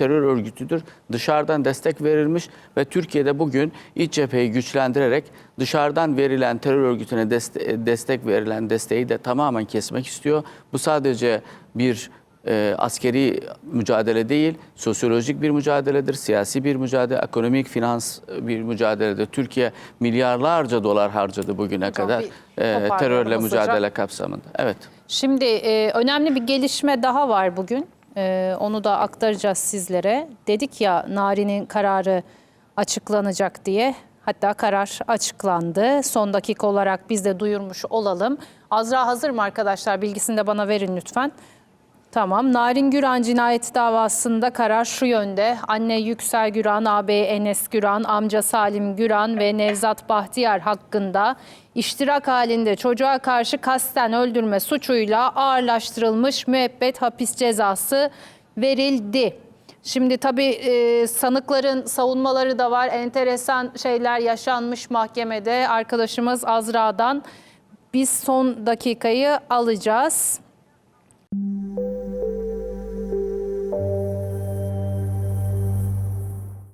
terör örgütüdür. Dışarıdan destek verilmiş ve Türkiye'de bugün iç cepheyi güçlendirerek dışarıdan verilen terör örgütüne deste- destek verilen desteği de tamamen kesmek istiyor. Bu sadece bir e, askeri mücadele değil, sosyolojik bir mücadeledir, siyasi bir mücadele, ekonomik, finans bir mücadeledir. Türkiye milyarlarca dolar harcadı bugüne kadar bir e, terörle mücadele kapsamında. Evet. Şimdi e, önemli bir gelişme daha var bugün. E, onu da aktaracağız sizlere. Dedik ya Nari'nin kararı açıklanacak diye. Hatta karar açıklandı. Son dakika olarak biz de duyurmuş olalım. Azra hazır mı arkadaşlar? Bilgisini de bana verin lütfen. Tamam. Narin Güran cinayeti davasında karar şu yönde. Anne Yüksel Güran, ağabey Enes Güran, amca Salim Güran ve Nevzat Bahtiyar hakkında iştirak halinde çocuğa karşı kasten öldürme suçuyla ağırlaştırılmış müebbet hapis cezası verildi. Şimdi tabii e, sanıkların savunmaları da var. Enteresan şeyler yaşanmış mahkemede. Arkadaşımız Azra'dan biz son dakikayı alacağız.